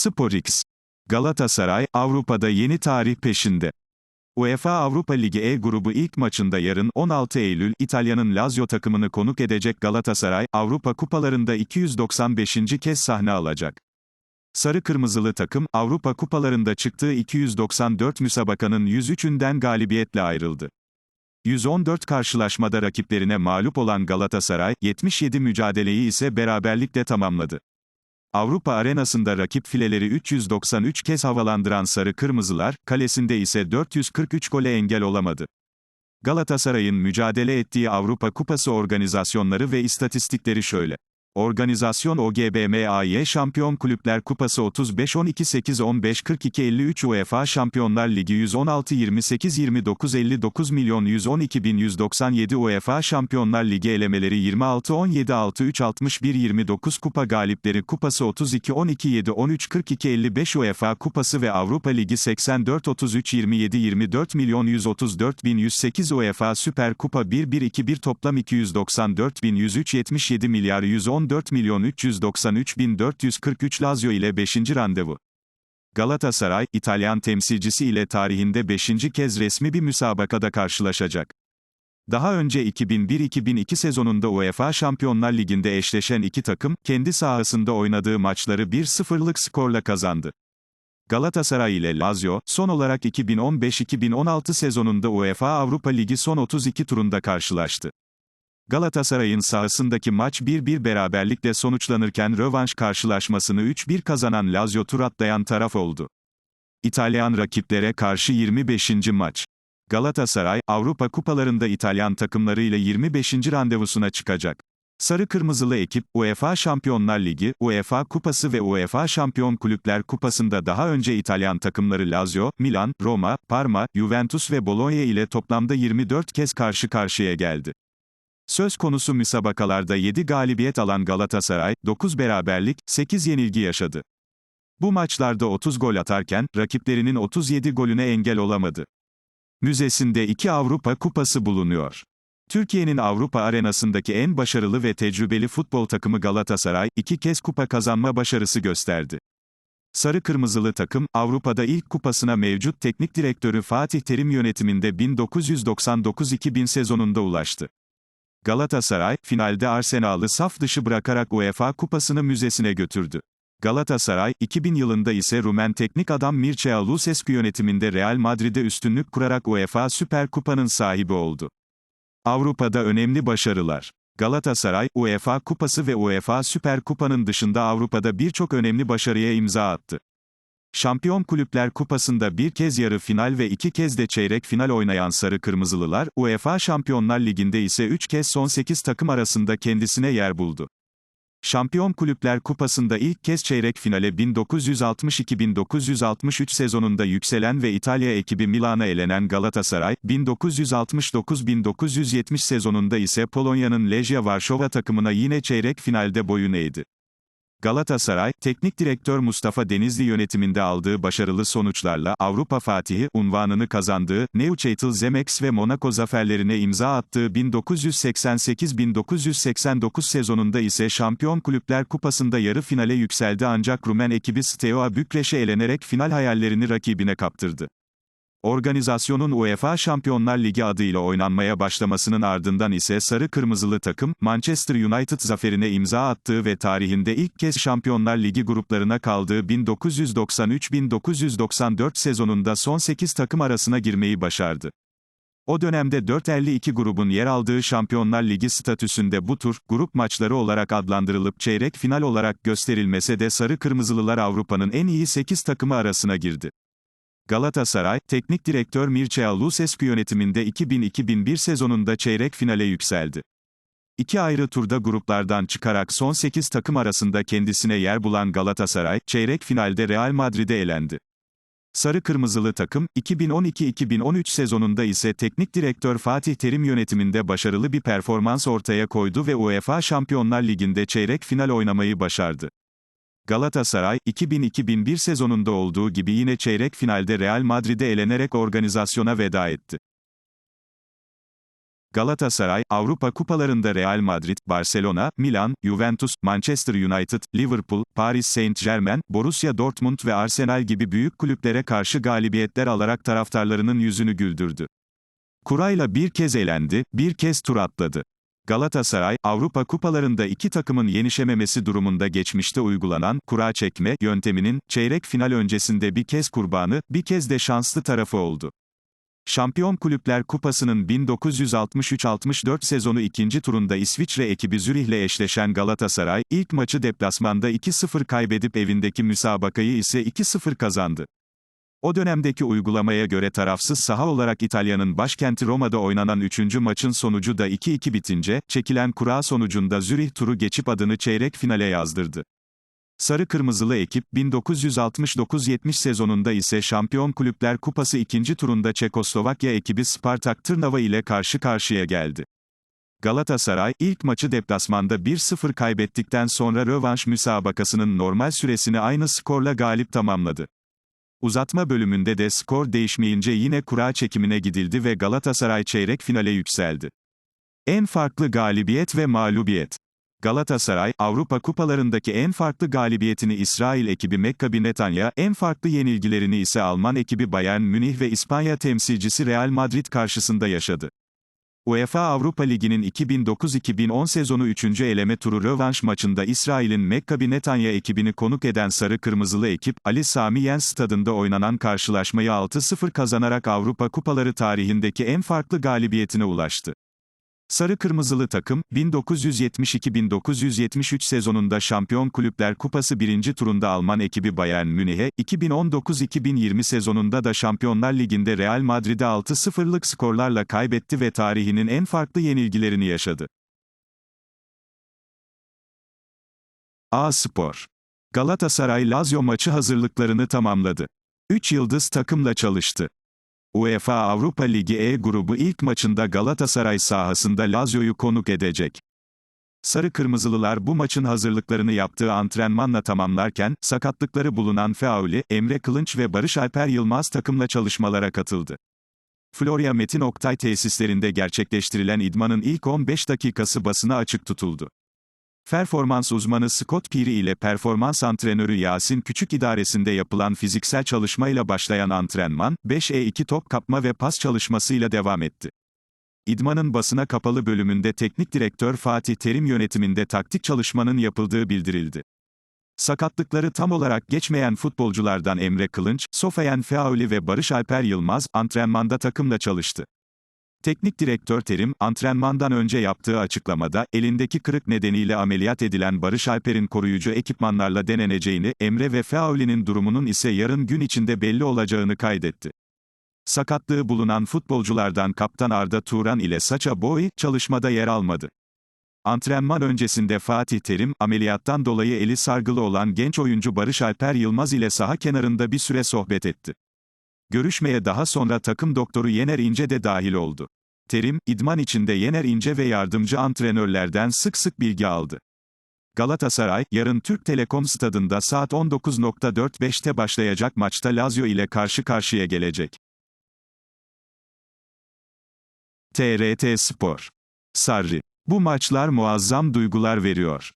SporX. Galatasaray, Avrupa'da yeni tarih peşinde. UEFA Avrupa Ligi E grubu ilk maçında yarın 16 Eylül İtalya'nın Lazio takımını konuk edecek Galatasaray, Avrupa kupalarında 295. kez sahne alacak. Sarı Kırmızılı takım, Avrupa kupalarında çıktığı 294 müsabakanın 103'ünden galibiyetle ayrıldı. 114 karşılaşmada rakiplerine mağlup olan Galatasaray, 77 mücadeleyi ise beraberlikle tamamladı. Avrupa arenasında rakip fileleri 393 kez havalandıran Sarı Kırmızılar, kalesinde ise 443 gole engel olamadı. Galatasaray'ın mücadele ettiği Avrupa Kupası organizasyonları ve istatistikleri şöyle. Organizasyon OGBMAY Şampiyon Kulüpler Kupası 35-12-8-15-42-53 UEFA Şampiyonlar Ligi 116-28-29-59 milyon 112.197 UEFA Şampiyonlar Ligi elemeleri 26-17-6-3-61-29 Kupa Galipleri Kupası 32-12-7-13-42-55 UEFA Kupası ve Avrupa Ligi 84-33-27-24 milyon 134.108 UEFA Süper Kupa 1-1-2-1 toplam 294.103 77 milyar 110 14 milyon 393 bin 443 Lazio ile 5. randevu. Galatasaray, İtalyan temsilcisi ile tarihinde 5. kez resmi bir müsabakada karşılaşacak. Daha önce 2001-2002 sezonunda UEFA Şampiyonlar Ligi'nde eşleşen iki takım, kendi sahasında oynadığı maçları 1-0'lık skorla kazandı. Galatasaray ile Lazio, son olarak 2015-2016 sezonunda UEFA Avrupa Ligi son 32 turunda karşılaştı. Galatasaray'ın sahasındaki maç 1-1 beraberlikle sonuçlanırken rövanş karşılaşmasını 3-1 kazanan Lazio tur atlayan taraf oldu. İtalyan rakiplere karşı 25. maç. Galatasaray, Avrupa kupalarında İtalyan takımlarıyla 25. randevusuna çıkacak. Sarı Kırmızılı ekip, UEFA Şampiyonlar Ligi, UEFA Kupası ve UEFA Şampiyon Kulüpler Kupası'nda daha önce İtalyan takımları Lazio, Milan, Roma, Parma, Juventus ve Bologna ile toplamda 24 kez karşı karşıya geldi. Söz konusu müsabakalarda 7 galibiyet alan Galatasaray, 9 beraberlik, 8 yenilgi yaşadı. Bu maçlarda 30 gol atarken, rakiplerinin 37 golüne engel olamadı. Müzesinde 2 Avrupa Kupası bulunuyor. Türkiye'nin Avrupa arenasındaki en başarılı ve tecrübeli futbol takımı Galatasaray, iki kez kupa kazanma başarısı gösterdi. Sarı Kırmızılı takım, Avrupa'da ilk kupasına mevcut teknik direktörü Fatih Terim yönetiminde 1999-2000 sezonunda ulaştı. Galatasaray, finalde Arsenal'ı saf dışı bırakarak UEFA Kupası'nı müzesine götürdü. Galatasaray, 2000 yılında ise Rumen teknik adam Mircea Lucescu yönetiminde Real Madrid'e üstünlük kurarak UEFA Süper Kupa'nın sahibi oldu. Avrupa'da önemli başarılar. Galatasaray, UEFA Kupası ve UEFA Süper Kupa'nın dışında Avrupa'da birçok önemli başarıya imza attı. Şampiyon Kulüpler Kupası'nda bir kez yarı final ve iki kez de çeyrek final oynayan Sarı Kırmızılılar, UEFA Şampiyonlar Ligi'nde ise üç kez son 8 takım arasında kendisine yer buldu. Şampiyon Kulüpler Kupası'nda ilk kez çeyrek finale 1962-1963 sezonunda yükselen ve İtalya ekibi Milan'a elenen Galatasaray, 1969-1970 sezonunda ise Polonya'nın Legia Varşova takımına yine çeyrek finalde boyun eğdi. Galatasaray, Teknik Direktör Mustafa Denizli yönetiminde aldığı başarılı sonuçlarla Avrupa Fatihi unvanını kazandığı, Neuchâtel Zemex ve Monaco zaferlerine imza attığı 1988-1989 sezonunda ise Şampiyon Kulüpler Kupası'nda yarı finale yükseldi ancak Rumen ekibi Steaua Bükreş'e elenerek final hayallerini rakibine kaptırdı. Organizasyonun UEFA Şampiyonlar Ligi adıyla oynanmaya başlamasının ardından ise sarı kırmızılı takım, Manchester United zaferine imza attığı ve tarihinde ilk kez Şampiyonlar Ligi gruplarına kaldığı 1993-1994 sezonunda son 8 takım arasına girmeyi başardı. O dönemde 452 grubun yer aldığı Şampiyonlar Ligi statüsünde bu tur, grup maçları olarak adlandırılıp çeyrek final olarak gösterilmese de Sarı Kırmızılılar Avrupa'nın en iyi 8 takımı arasına girdi. Galatasaray, teknik direktör Mircea Lucescu yönetiminde 2000-2001 sezonunda çeyrek finale yükseldi. İki ayrı turda gruplardan çıkarak son 8 takım arasında kendisine yer bulan Galatasaray, çeyrek finalde Real Madrid'e elendi. Sarı Kırmızılı takım, 2012-2013 sezonunda ise teknik direktör Fatih Terim yönetiminde başarılı bir performans ortaya koydu ve UEFA Şampiyonlar Ligi'nde çeyrek final oynamayı başardı. Galatasaray, 2000-2001 sezonunda olduğu gibi yine çeyrek finalde Real Madrid'e elenerek organizasyona veda etti. Galatasaray, Avrupa kupalarında Real Madrid, Barcelona, Milan, Juventus, Manchester United, Liverpool, Paris Saint-Germain, Borussia Dortmund ve Arsenal gibi büyük kulüplere karşı galibiyetler alarak taraftarlarının yüzünü güldürdü. Kurayla bir kez elendi, bir kez tur atladı. Galatasaray, Avrupa kupalarında iki takımın yenişememesi durumunda geçmişte uygulanan kura çekme yönteminin çeyrek final öncesinde bir kez kurbanı, bir kez de şanslı tarafı oldu. Şampiyon Kulüpler Kupası'nın 1963-64 sezonu ikinci turunda İsviçre ekibi Zürih'le eşleşen Galatasaray, ilk maçı deplasmanda 2-0 kaybedip evindeki müsabakayı ise 2-0 kazandı. O dönemdeki uygulamaya göre tarafsız saha olarak İtalya'nın başkenti Roma'da oynanan 3. maçın sonucu da 2-2 bitince, çekilen kura sonucunda Zürih turu geçip adını çeyrek finale yazdırdı. Sarı Kırmızılı ekip, 1969-70 sezonunda ise Şampiyon Kulüpler Kupası ikinci turunda Çekoslovakya ekibi Spartak Trnava ile karşı karşıya geldi. Galatasaray, ilk maçı deplasmanda 1-0 kaybettikten sonra rövanş müsabakasının normal süresini aynı skorla galip tamamladı. Uzatma bölümünde de skor değişmeyince yine kura çekimine gidildi ve Galatasaray çeyrek finale yükseldi. En farklı galibiyet ve mağlubiyet. Galatasaray, Avrupa kupalarındaki en farklı galibiyetini İsrail ekibi Mekkabi Netanya, en farklı yenilgilerini ise Alman ekibi Bayern Münih ve İspanya temsilcisi Real Madrid karşısında yaşadı. UEFA Avrupa Ligi'nin 2009-2010 sezonu 3. eleme turu rövanş maçında İsrail'in Mekkabi Netanya ekibini konuk eden Sarı Kırmızılı ekip, Ali Sami Yen stadında oynanan karşılaşmayı 6-0 kazanarak Avrupa Kupaları tarihindeki en farklı galibiyetine ulaştı. Sarı Kırmızılı takım, 1972-1973 sezonunda Şampiyon Kulüpler Kupası birinci turunda Alman ekibi Bayern Münih'e, 2019-2020 sezonunda da Şampiyonlar Ligi'nde Real Madrid'e 6-0'lık skorlarla kaybetti ve tarihinin en farklı yenilgilerini yaşadı. A Spor Galatasaray-Lazio maçı hazırlıklarını tamamladı. 3 yıldız takımla çalıştı. UEFA Avrupa Ligi E grubu ilk maçında Galatasaray sahasında Lazio'yu konuk edecek. Sarı Kırmızılılar bu maçın hazırlıklarını yaptığı antrenmanla tamamlarken, sakatlıkları bulunan Feauli, Emre Kılınç ve Barış Alper Yılmaz takımla çalışmalara katıldı. Florya Metin Oktay tesislerinde gerçekleştirilen idmanın ilk 15 dakikası basına açık tutuldu. Performans uzmanı Scott Piri ile performans antrenörü Yasin Küçük idaresinde yapılan fiziksel çalışmayla başlayan antrenman, 5E2 top kapma ve pas çalışmasıyla devam etti. İdmanın basına kapalı bölümünde teknik direktör Fatih Terim yönetiminde taktik çalışmanın yapıldığı bildirildi. Sakatlıkları tam olarak geçmeyen futbolculardan Emre Kılınç, Sofayen Feauli ve Barış Alper Yılmaz, antrenmanda takımla çalıştı. Teknik direktör Terim, antrenmandan önce yaptığı açıklamada, elindeki kırık nedeniyle ameliyat edilen Barış Alper'in koruyucu ekipmanlarla deneneceğini, Emre ve Feauli'nin durumunun ise yarın gün içinde belli olacağını kaydetti. Sakatlığı bulunan futbolculardan kaptan Arda Turan ile Saça Boy, çalışmada yer almadı. Antrenman öncesinde Fatih Terim, ameliyattan dolayı eli sargılı olan genç oyuncu Barış Alper Yılmaz ile saha kenarında bir süre sohbet etti. Görüşmeye daha sonra takım doktoru Yener İnce de dahil oldu. Terim, idman içinde Yener İnce ve yardımcı antrenörlerden sık sık bilgi aldı. Galatasaray, yarın Türk Telekom stadında saat 19.45'te başlayacak maçta Lazio ile karşı karşıya gelecek. TRT Spor. Sarri. Bu maçlar muazzam duygular veriyor.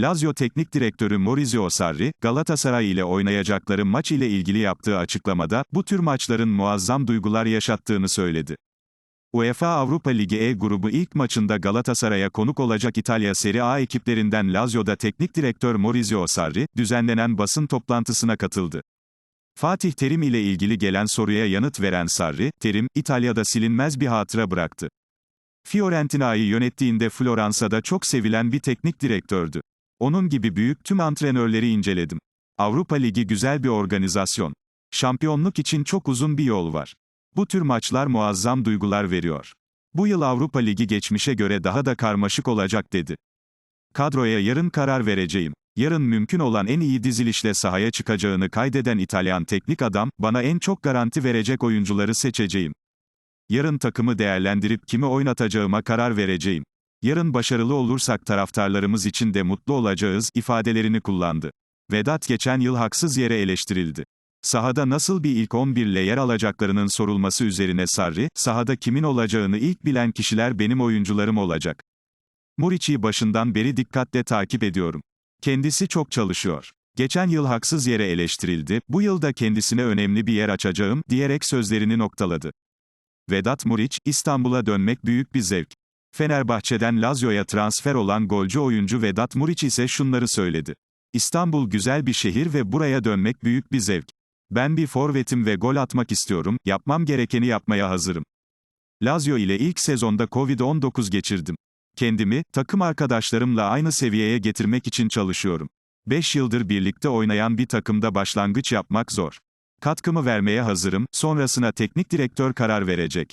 Lazio Teknik Direktörü Maurizio Sarri, Galatasaray ile oynayacakları maç ile ilgili yaptığı açıklamada, bu tür maçların muazzam duygular yaşattığını söyledi. UEFA Avrupa Ligi E grubu ilk maçında Galatasaray'a konuk olacak İtalya Serie A ekiplerinden Lazio'da teknik direktör Maurizio Sarri, düzenlenen basın toplantısına katıldı. Fatih Terim ile ilgili gelen soruya yanıt veren Sarri, Terim, İtalya'da silinmez bir hatıra bıraktı. Fiorentina'yı yönettiğinde Floransa'da çok sevilen bir teknik direktördü. Onun gibi büyük tüm antrenörleri inceledim. Avrupa Ligi güzel bir organizasyon. Şampiyonluk için çok uzun bir yol var. Bu tür maçlar muazzam duygular veriyor. Bu yıl Avrupa Ligi geçmişe göre daha da karmaşık olacak dedi. Kadroya yarın karar vereceğim. Yarın mümkün olan en iyi dizilişle sahaya çıkacağını kaydeden İtalyan teknik adam, bana en çok garanti verecek oyuncuları seçeceğim. Yarın takımı değerlendirip kimi oynatacağıma karar vereceğim. Yarın başarılı olursak taraftarlarımız için de mutlu olacağız ifadelerini kullandı. Vedat geçen yıl haksız yere eleştirildi. Sahada nasıl bir ilk 11 ile yer alacaklarının sorulması üzerine Sarri, sahada kimin olacağını ilk bilen kişiler benim oyuncularım olacak. Muriç'i başından beri dikkatle takip ediyorum. Kendisi çok çalışıyor. Geçen yıl haksız yere eleştirildi, bu yıl da kendisine önemli bir yer açacağım, diyerek sözlerini noktaladı. Vedat Muriç, İstanbul'a dönmek büyük bir zevk. Fenerbahçe'den Lazio'ya transfer olan golcü oyuncu Vedat Muriç ise şunları söyledi. İstanbul güzel bir şehir ve buraya dönmek büyük bir zevk. Ben bir forvetim ve gol atmak istiyorum, yapmam gerekeni yapmaya hazırım. Lazio ile ilk sezonda Covid-19 geçirdim. Kendimi, takım arkadaşlarımla aynı seviyeye getirmek için çalışıyorum. 5 yıldır birlikte oynayan bir takımda başlangıç yapmak zor. Katkımı vermeye hazırım, sonrasına teknik direktör karar verecek.